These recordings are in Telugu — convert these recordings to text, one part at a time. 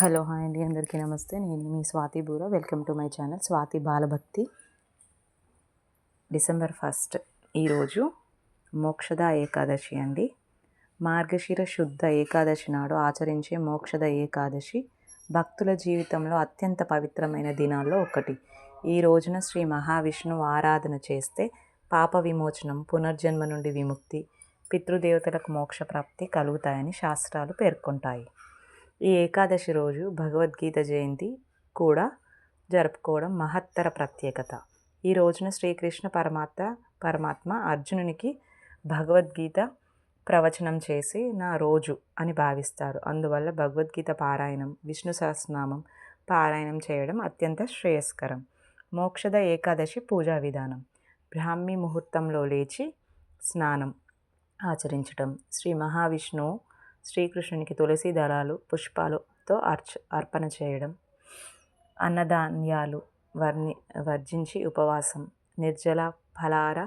హలో హాయ్ అండి. అందరికీ నమస్తే. నేను మీ Swathi Bura. Welcome to my channel Swathi Balabhakti. December first ఈరోజు మోక్షద ఏకాదశి అండి. మార్గశిర శుద్ధ ఏకాదశి నాడు ఆచరించే మోక్షద ఏకాదశి భక్తుల జీవితంలో అత్యంత పవిత్రమైన దినాల్లో ఒకటి. ఈ రోజున శ్రీ మహావిష్ణువు ఆరాధన చేస్తే పాప విమోచనం పునర్జన్మ నుండి విముక్తి పితృదేవతలకు మోక్ష ప్రాప్తి కలుగుతాయని శాస్త్రాలు పేర్కొంటాయి. ఈ ఏకాదశి రోజు భగవద్గీత జయంతి కూడా జరుపుకోవడం మహత్తర ప్రత్యేకత. ఈ రోజున శ్రీకృష్ణ పరమాత్మ పరమాత్మ అర్జునునికి భగవద్గీత ప్రవచనం చేసి నా రోజు అని భావిస్తారు. అందువల్ల భగవద్గీత పారాయణం విష్ణు సహస్రనామం పారాయణం చేయడం అత్యంత శ్రేయస్కరం. మోక్షద ఏకాదశి పూజా విధానం. బ్రాహ్మీ ముహూర్తంలో లేచి స్నానం ఆచరించడం శ్రీ మహావిష్ణువు శ్రీకృష్ణునికి తులసి దళాలు పుష్పాలతో అర్చ అర్పణ చేయడం అన్నధాన్యాలు వర్ణి వర్జించి ఉపవాసం నిర్జల ఫలార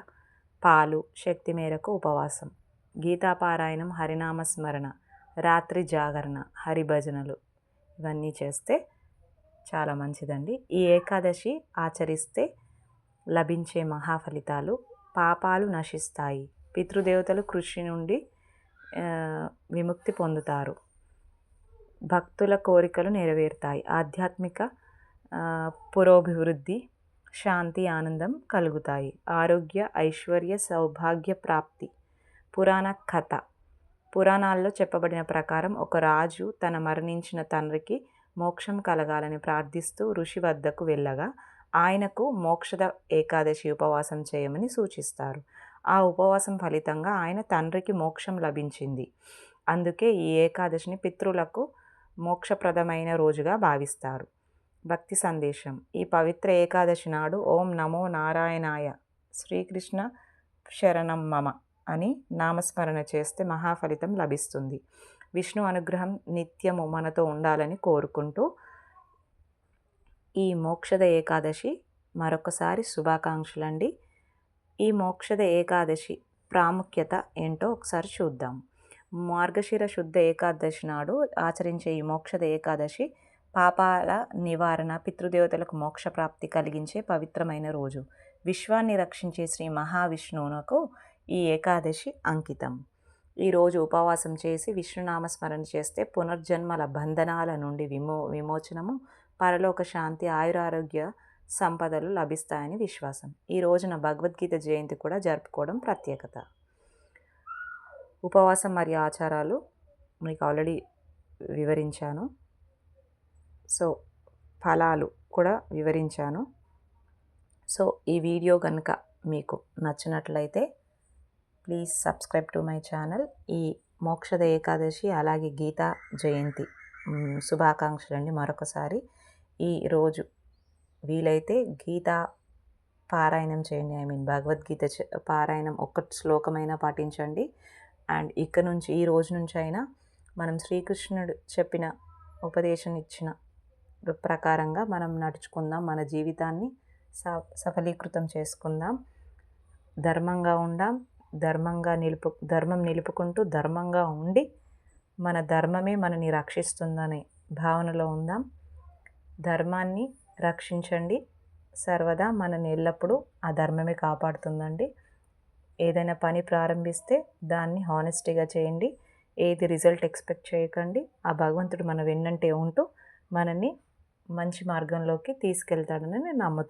పాలు శక్తి మేరకు ఉపవాసం గీతాపారాయణం హరినామ స్మరణ రాత్రి జాగరణ హరిభజనలు ఇవన్నీ చేస్తే చాలా మంచిదండి. ఈ ఏకాదశి ఆచరిస్తే లభించే మహాఫలితాలు పాపాలు నశిస్తాయి. పితృదేవతలు కృషి నుండి విముక్తి పొందుతారు. భక్తుల కోరికలు నెరవేరుతాయి. ఆధ్యాత్మిక పురోభివృద్ధి శాంతి ఆనందం కలుగుతాయి. ఆరోగ్య ఐశ్వర్య సౌభాగ్య ప్రాప్తి. పురాణ కథ. పురాణాల్లో చెప్పబడిన ప్రకారం ఒక రాజు తన మరణించిన తండ్రికి మోక్షం కలగాలని ప్రార్థిస్తూ ఋషి వద్దకు వెళ్ళగా ఆయనకు మోక్షద ఏకాదశి ఉపవాసం చేయమని సూచిస్తారు. ఆ ఉపవాసం ఫలితంగా ఆయన తండ్రికి మోక్షం లభించింది. అందుకే ఈ ఏకాదశిని పితృలకు మోక్షప్రదమైన రోజుగా భావిస్తారు. భక్తి సందేశం. ఈ పవిత్ర ఏకాదశి నాడు ఓం నమో నారాయణాయ శ్రీకృష్ణ శరణం మమ అని నామస్మరణ చేస్తే మహాఫలితం లభిస్తుంది. విష్ణు అనుగ్రహం నిత్యము మనతో ఉండాలని కోరుకుంటూ ఈ మోక్షద ఏకాదశి మరొకసారి శుభాకాంక్షలండి. ఈ మోక్షద ఏకాదశి ప్రాముఖ్యత ఏంటో ఒకసారి చూద్దాం. మార్గశిర శుద్ధ ఏకాదశి నాడు ఆచరించే ఈ మోక్షద ఏకాదశి పాపాల నివారణ పితృదేవతలకు మోక్ష ప్రాప్తి కలిగించే పవిత్రమైన రోజు. విశ్వాన్ని రక్షించే శ్రీ మహావిష్ణువునకు ఈ ఏకాదశి అంకితం. ఈరోజు ఉపవాసం చేసి విష్ణునామస్మరణ చేస్తే పునర్జన్మల బంధనాల నుండి విమో విమోచనము పరలోక శాంతి ఆయురారోగ్య సంపదలు లభిస్తాయని విశ్వాసం. ఈ రోజున భగవద్గీత జయంతి కూడా జరుపుకోవడం ప్రత్యేకత. ఉపవాసం మరియు ఆచారాలు మీకు ఆల్రెడీ వివరించాను. సో ఫలాలు కూడా వివరించాను. సో ఈ వీడియో కనుక మీకు నచ్చినట్లయితే please subscribe to my channel. ఈ మోక్షద ఏకాదశి అలాగే గీతా జయంతి శుభాకాంక్షలండి మరొకసారి. ఈ రోజు వీలైతే గీత పారాయణం చేయండి. ఐ మీన్ భగవద్గీత పారాయణం ఒక్క శ్లోకమైనా పాటించండి. అండ్ ఇక్కడ నుంచి ఈ రోజు నుంచి అయినా మనం శ్రీకృష్ణుడు చెప్పిన ఉపదేశం ఇచ్చిన ప్రకారంగా మనం నడుచుకుందాం. మన జీవితాన్ని స సఫలీకృతం చేసుకుందాం. ధర్మంగా ఉందాం ధర్మంగా నిలుపు ధర్మం నిలుపుకుంటూ ధర్మంగా ఉండి మన ధర్మమే మనని రక్షిస్తుందనే భావనలో ఉందాం. ధర్మాన్ని రక్షించండి. సర్వదా మనని ఎల్లప్పుడూ ఆ ధర్మమే కాపాడుతుందండి. ఏదైనా పని ప్రారంభిస్తే దాన్ని హానెస్టీగా చేయండి. ఏది రిజల్ట్ ఎక్స్పెక్ట్ చేయకండి. ఆ భగవంతుడు మన వెన్నంటే ఉంటూ మనని మంచి మార్గంలోకి తీసుకెళ్తాడని నేను నమ్ముతాను